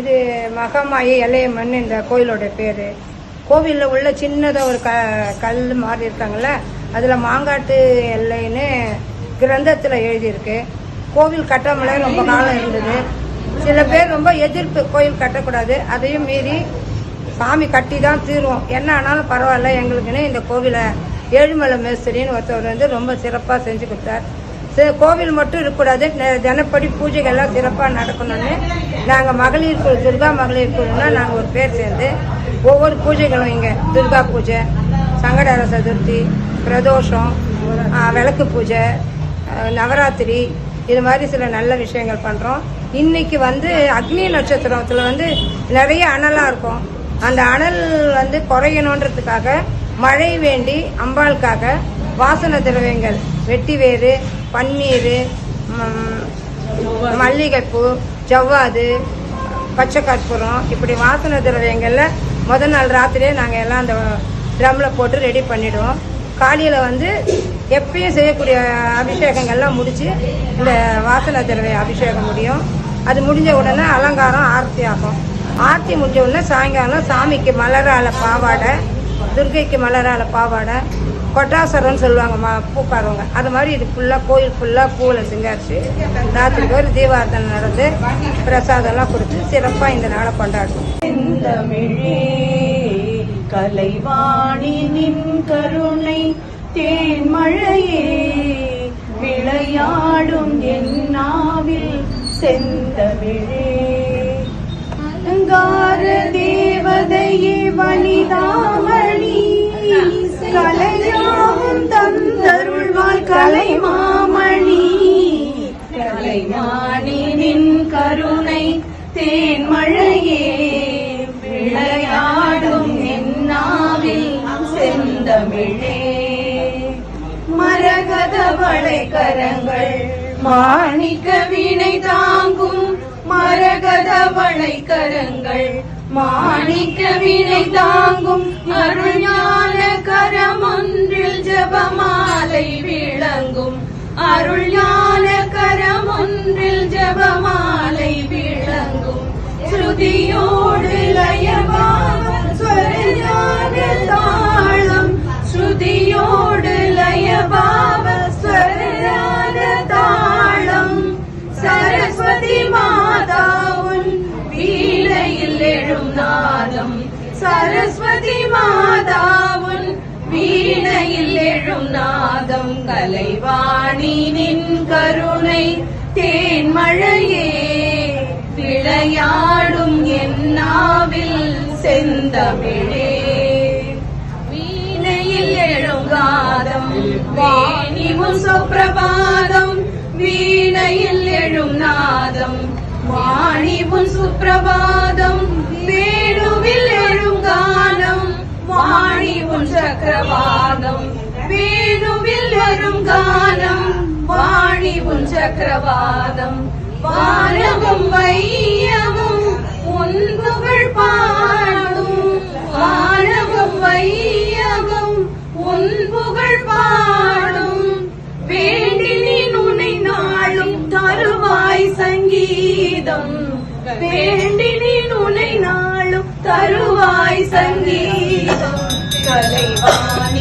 இது மகாமாயி இளையம்மன் இந்த கோயிலோட பேர். கோவிலில் உள்ள சின்னதாக ஒரு க கல் மாதிரி இருக்காங்கல்ல அதில் மாங்காட்டு எல்லைன்னு கிரந்தத்தில் எழுதியிருக்கு. கோவில் கட்டாமலே ரொம்ப காலம் இருந்தது. சில பேர் ரொம்ப எதிர்ப்பு கோயில் கட்டக்கூடாது அதையும் மீறி சாமி கட்டி தான் தீருவோம். என்ன ஆனாலும் பரவாயில்ல எங்களுக்குன்னு இந்த கோவிலை ஏழுமலை மேஸ்திரின்னு ஒருத்தவர் வந்து ரொம்ப சிறப்பாக செஞ்சு கொடுத்தார். கோவில் மட்டும் இருக்கக்கூடாது. தினப்படி பூஜைகள்லாம் சிறப்பாக நடக்கணும்னு நாங்கள் மகளிர் குழு துர்கா மகளிர் குழுனா நாங்கள் ஒரு பேர் சேர்ந்து ஒவ்வொரு பூஜைகளும் இங்கே துர்கா பூஜை சங்கடர சதுர்த்தி பிரதோஷம் விளக்கு பூஜை நவராத்திரி இது மாதிரி சில நல்ல விஷயங்கள் பண்ணுறோம் இன்னைக்கு வந்து அக்னி நட்சத்திரத்தில் வந்து நிறைய அனலாக இருக்கும். அந்த அனல் வந்து குறையணுன்றதுக்காக மழை வேண்டி அம்பாளுக்காக வாசன திரவியங்கள் வெட்டி வேறு பன்னீர் மல்லிகைப்பூ ஜவ்வாது பச்சை கற்பூரம் இப்படி வாசன திரவியங்களில் முதல் நாள் ராத்திரியே நாங்கள் எல்லாம் அந்த ட்ரம்மில் போட்டு ரெடி பண்ணிவிடுவோம் காலையில் வந்து எப்பயும் செய்யக்கூடிய அபிஷேகங்கள்லாம் முடித்து இந்த வாசன திரவிய அபிஷேகம் முடியும். அது முடிஞ்ச உடனே அலங்காரம் ஆர்த்தி ஆகும். ஆர்த்தி முடிஞ்ச உடனே சாயங்காலம் சாமிக்கு மலரால பாவாடை துர்க்கைக்கு மலரால பாவாடை கொட்டாசரம்னு சொல்லுவாங்க மா பூக்காரவங்க. அது மாதிரி இது ஃபுல்லாக கோயில் ஃபுல்லாக பூவில் சிங்காரிச்சு ராத்திரிக்கு ஒரு தீபாரதனை நடந்து பிரசாதம்லாம் கொடுத்து சிறப்பாக இந்த நாளை கொண்டாடுவோம். செந்தமிழே கலைவாணி நின் கருணை தேன்மழையே விளையாடும் என் நாவில் செந்தமிழே. கலையே தேவதையே வனிதாமணி கலையாவும் தந்தருள்வாள் கலைமாமணி. கலைமாணி நின் கருணை தேன் மழையே விளையாடும் என்னாவில் செந்தமிழே. மரகத வளைக்கரங்கள் மாணிக்க வினை தாங்கும் மரகதவளை கரங்கள் மாணிக்க வினை தாங்கும் அருள்ஞான கரமொன்றில் ஜபமாலை விளங்கும். அருள்ஞான கரமொன்றில் ஜபமாலை விளங்கும். ஸ்ருதியோ வீணையில் எழும் நாதம். சரஸ்வதி மாதாவுன் வீணையில் எழும் நாதம். கலைவாணி நின் கருணை தேன்மழையே விளையாடும் என்னாவில் செந்தமிழே. வீணையில் எழுங்காதம் வாணிமுன் சுப்பிரபாதம் வீணையில் எழும் நாதம். வாணிமுன் சுப்பிரபாதம் வேணுவில் எழும் கானம். வாணிமுன் சக்கரவாதம் வேணுவில் வரும் கானம். வாணிமுன் சக்கரவாதம் வானகம் வையகம் உன் புகழ் பா வேண்டினேன் உன்னை நாளும் தருவாய் சங்கீதம். கலைவான்